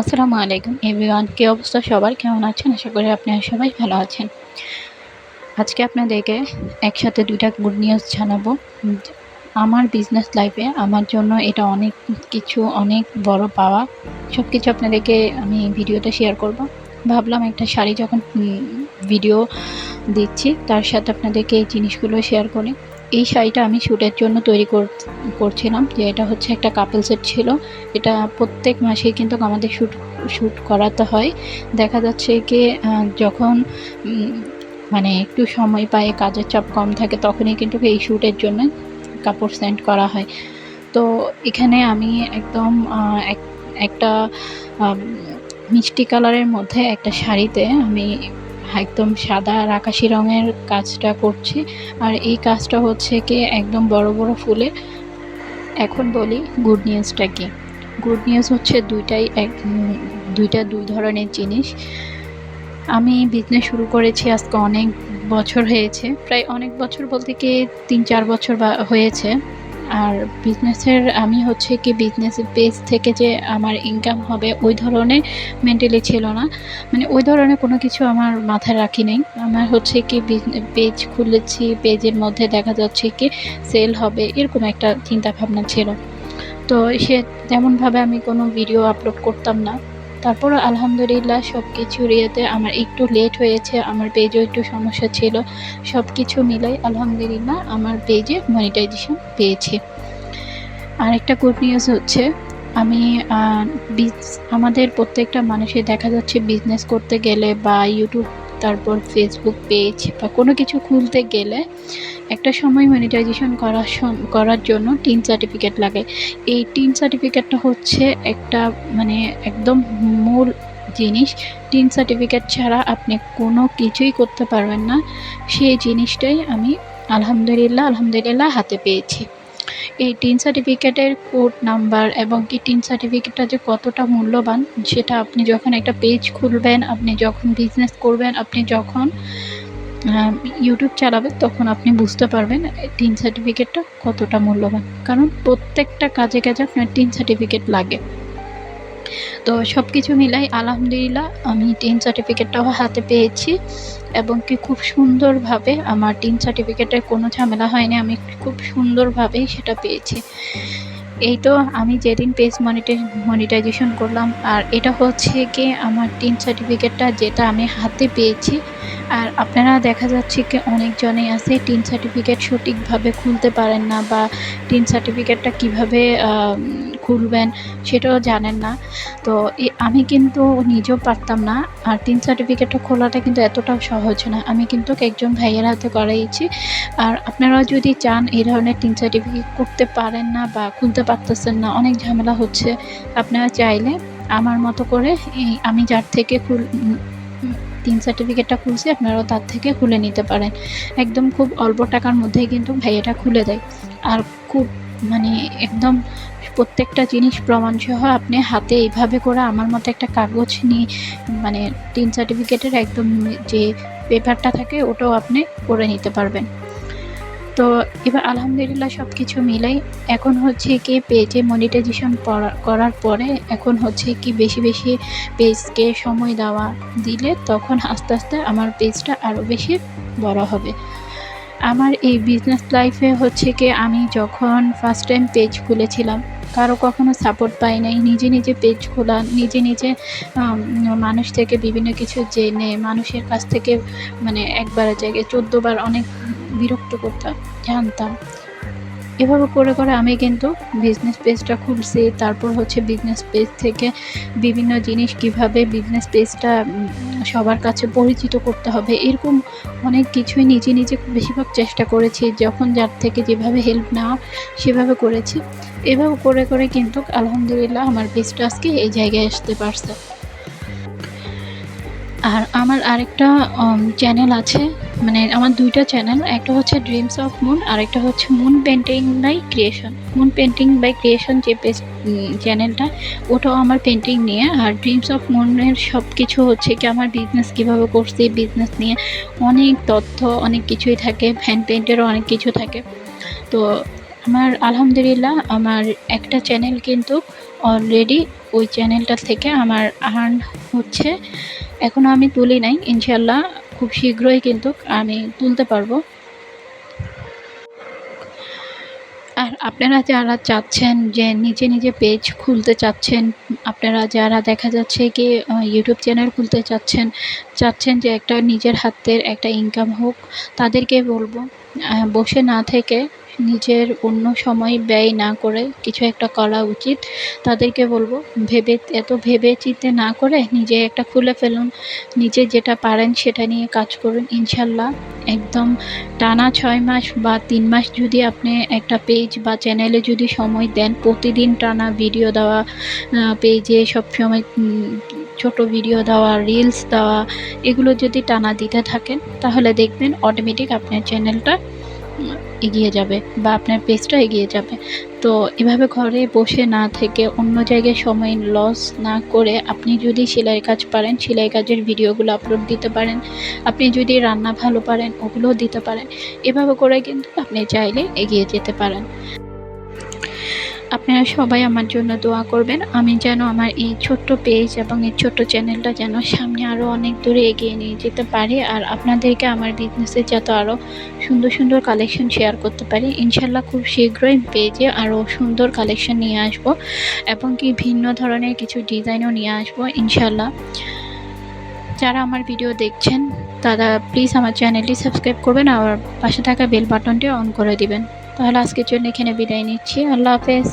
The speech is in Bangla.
আসসালামু আলাইকুম, এভরিওয়ান। কী অবস্থা সবার? কেমন আছেন? আশা করি আপনারা সবাই ভালো আছেন। আজকে আপনাদেরকে একসাথে দুইটা গুড নিউজ জানাব। আমার বিজনেস লাইফে আমার জন্য এটা অনেক কিছু, অনেক বড় পাওয়া। সব কিছু আপনাদেরকে আমি ভিডিওতে শেয়ার করব। ভাবলাম একটা শাড়ি যখন ভিডিও দিচ্ছি, তার সাথে আপনাদেরকে এই জিনিসগুলো শেয়ার করি। এই শাড়িটা আমি শ্যুটের জন্য তৈরি করছিলাম, যে এটা হচ্ছে একটা কাপল সেট ছিল। এটা প্রত্যেক মাসেই কিন্তু আমাদের শ্যুট শ্যুট করাতে হয়। দেখা যাচ্ছে কি যখন মানে একটু সময় পায়, কাজের চাপ কম থাকে, তখনই কিন্তু এই শ্যুটের জন্য কাপড় সেন্ড করা হয়। তো এখানে আমি একদম একটা মিষ্টি কালারের মধ্যে একটা শাড়িতে আমি একদম সাদা আর আকাশি রঙের কাজটা করছি। আর এই কাজটা হচ্ছে কি, একদম বড় বড় ফুলে এখন বলি গুড নিউজটা কি। গুড নিউজ হচ্ছে দুইটাই এক, দুইটা দুই ধরনের জিনিস। আমি বিজনেস শুরু করেছি আজকে অনেক বছর হয়েছে। প্রায় অনেক বছর বলতে কি তিন চার বছর বা হয়েছে। আর বিজনেসের আমি হচ্ছে কি বিজনেসের পেজ থেকে যে আমার ইনকাম হবে, ওই ধরনের মেন্টালি ছিল না। মানে ওই ধরনের কোনো কিছু আমার মাথায় রাখি নেই। আমার হচ্ছে কি পেজ খুলেছি পেজের মধ্যে দেখা যাচ্ছে কি সেল হবে, এরকম একটা চিন্তা ভাবনা ছিল। তো সে তেমনভাবে আমি কোনো ভিডিও আপলোড করতাম না। তারপর আলহামদুলিল্লাহ সব কিছু ইয়েতে আমার একটু লেট হয়েছে, আমার পেজও একটু সমস্যা ছিল। সব কিছু মিলাই আলহামদুলিল্লাহ আমার পেজে মনিটাইজেশন পেয়েছি। আরেকটা গুড নিউজ হচ্ছে, আমি আমাদের প্রত্যেকটা মানুষের দেখা যাচ্ছে বিজনেস করতে গেলে বা ইউটিউব তারপর ফেসবুক পেজ বা কোনো কিছু খুলতে গেলে একটা সময় মনিটাইজেশন করার করার জন্য টিন সার্টিফিকেট লাগে। এই টিন সার্টিফিকেটটা হচ্ছে একটা মানে একদম মূল জিনিস। টিন সার্টিফিকেট ছাড়া আপনি কোনো কিছুই করতে পারবেন না। সেই জিনিসটাই আমি আলহামদুলিল্লাহ আলহামদুলিল্লাহ হাতে পেয়েছি। এই টিন সার্টিফিকেটের কোড নাম্বার এবং কি টিন সার্টিফিকেটটা যে কতটা মূল্যবান, সেটা আপনি যখন একটা পেজ খুলবেন, আপনি যখন বিজনেস করবেন, আপনি যখন ইউটিউব চালাবেন, তখন আপনি বুঝতে পারবেন টিন সার্টিফিকেটটা কতটা মূল্যবান। কারণ প্রত্যেকটা কাজে কাজে আপনার টিন সার্টিফিকেট লাগে। তো সব কিছু মিলাই আলহামদুলিল্লাহ আমি টিন সার্টিফিকেটটাও হাতে পেয়েছি এবং কি খুব সুন্দরভাবে আমার টিন সার্টিফিকেটের কোনো ঝামেলা হয়নি, আমি খুব সুন্দরভাবেই সেটা পেয়েছি। এই তো আমি যেদিন পেজ মনিটে মনিটাইজেশন করলাম আর এটা হচ্ছে কি আমার টিন সার্টিফিকেটটা যেটা আমি হাতে পেয়েছি। আর আপনারা দেখা যাচ্ছে কি অনেকজনেই আছে টিন সার্টিফিকেট সঠিকভাবে খুলতে পারেন না বা টিন সার্টিফিকেটটা কীভাবে খুলবেন সেটাও জানেন না। তো আমি কিন্তু নিজেও পারতাম না। আর তিন সার্টিফিকেটটা খোলাটা কিন্তু এতটাও সহজ না। আমি কিন্তু একজন ভাইয়ের হাতে করাইছি। আর আপনারাও যদি চান এই ধরনের তিন সার্টিফিকেট করতে পারেন না বা খুলতে পারতেছেন না, অনেক ঝামেলা হচ্ছে। আপনারা চাইলে আমার মতো করে এই আমি যার থেকে খুল তিন সার্টিফিকেটটা খুলছি, আপনারাও তার থেকে খুলে নিতে পারেন। একদম খুব অল্প টাকার মধ্যেই কিন্তু ভাইয়াটা খুলে দেয়। আর খুব মানে একদম প্রত্যেকটা জিনিস প্রমাণসহ আপনি হাতে এইভাবে করে আমার মতো একটা কাগজ নিয়ে মানে তিন সার্টিফিকেটের একদম যে পেপারটা থাকে ওটাও আপনি করে নিতে পারবেন। তো এবার আলহামদুলিল্লাহ সব কিছু মিলাই, এখন হচ্ছে কি পেজে মনিটাইজেশন করার পরে এখন হচ্ছে কি বেশি বেশি পেজকে সময় দেওয়া দিলে তখন আস্তে আস্তে আমার পেজটা আরও বেশি বড় হবে। আমার এই বিজনেস লাইফে হচ্ছে কি আমি যখন ফার্স্ট টাইম পেজ খুলেছিলাম, কারও কখনো সাপোর্ট পাই নাই। নিজে নিজে পেজ খোলা, নিজে নিজে মানুষ থেকে বিভিন্ন কিছু জেনে, মানুষের কাছ থেকে মানে একবার জায়গায় চোদ্দোবার অনেক বিরক্ত করতাম, জানতাম। এভাবে করে করে আমি কিন্তু বিজনেস পেজটা খুলছি, তারপর হচ্ছে বিজনেস পেজ থেকে বিভিন্ন জিনিস কীভাবে বিজনেস পেজটা সবার কাছে পরিচিত করতে হবে, এরকম অনেক কিছুই নিজে নিজে বেশিরভাগ চেষ্টা করেছি, যখন যার থেকে যেভাবে হেল্প নেওয়া সেভাবে করেছি। এভাবে করে করে কিন্তু আলহামদুলিল্লাহ আমার পেজটা আজকে এই জায়গায় আসতে পারছে। আর আমার আরেকটা চ্যানেল আছে মানে আমার দুইটা চ্যানেল একটা হচ্ছে ড্রিমস অফ মুন আর একটা হচ্ছে moon painting by creation moon painting by creation যে পেজ চ্যানেলটা ওটাও আমার পেন্টিং নিয়ে। আর ড্রিমস অফ মুনের সব কিছু হচ্ছে কি আমার বিজনেস কীভাবে করছি বিজনেস নিয়ে অনেক তথ্য, অনেক কিছুই থাকে। ফ্যান পেন্টেরও অনেক কিছু থাকে। তো আমার আলহামদুলিল্লাহ আমার একটা চ্যানেল কিন্তু অলরেডি ওই চ্যানেলটা থেকে আমার আর্ন হচ্ছে। এখনও আমি তুলি নাই ইনশাল্লাহ খুব শীঘ্রই কিন্তু আমি তুলতে পারব। আর আপনারা যারা চাচ্ছেন যে নিজে নিজে পেজ খুলতে চাচ্ছেন, আপনারা যারা দেখা যাচ্ছে কি ইউটিউব চ্যানেল খুলতে চাচ্ছেন চাচ্ছেন যে একটা নিজের হাতের একটা ইনকাম হোক, তাদেরকে বলব বসে না থেকে নিজের অন্য সময় ব্যয় না করে কিছু একটা করা উচিত। তাদেরকে বলব, ভেবে, এত ভেবে চিন্তে না করে নিজে একটা খুলে ফেলুন। নিজে যেটা পারেন সেটা নিয়ে কাজ করুন। ইনশাল্লাহ একদম টানা ছয় মাস বা তিন মাস যদি আপনি একটা পেজ বা চ্যানেলে যদি সময় দেন, প্রতিদিন টানা ভিডিও দেওয়া পেজে সবসময় ছোট ভিডিও দেওয়া রিলস দেওয়া, এগুলো যদি টানা দিতে থাকেন, তাহলে দেখবেন অটোমেটিক আপনার চ্যানেলটা এগিয়ে যাবে বা আপনার পেজটা এগিয়ে যাবে। তো এভাবে ঘরে বসে না থেকে অন্য জায়গায় সময় লস না করে আপনি যদি সেলাই কাজ পারেন সেলাই কাজের ভিডিওগুলো আপলোড দিতে পারেন, আপনি যদি রান্না ভালো পারেন, ওগুলোও দিতে পারেন। এভাবে করে কিন্তু আপনি চাইলে এগিয়ে যেতে পারেন। আপনারা সবাই আমার জন্য দোয়া করবেন। আমি যেন আমার এই ছোট্ট পেজ এবং এই ছোট্ট চ্যানেলটা যেন সামনে আরও অনেক দূরে এগিয়ে নিয়ে যেতে পারি আর আপনাদেরকে আমার বিজনেসে যাতে আরও সুন্দর সুন্দর কালেকশন শেয়ার করতে পারি। ইনশাল্লাহ খুব শীঘ্রই পেজে আরও সুন্দর কালেকশন নিয়ে আসব এবং কি ভিন্ন ধরনের কিছু ডিজাইনও নিয়ে আসব ইনশাল্লাহ যারা আমার ভিডিও দেখছেন, তারা প্লিজ আমার চ্যানেলটি সাবস্ক্রাইব করবেন আর পাশে থাকা বেল বাটনটি অন করে দিবেন। তাহলে আজকের জন্য এখানে বিদায় নিচ্ছি। আল্লাহ হাফেজ।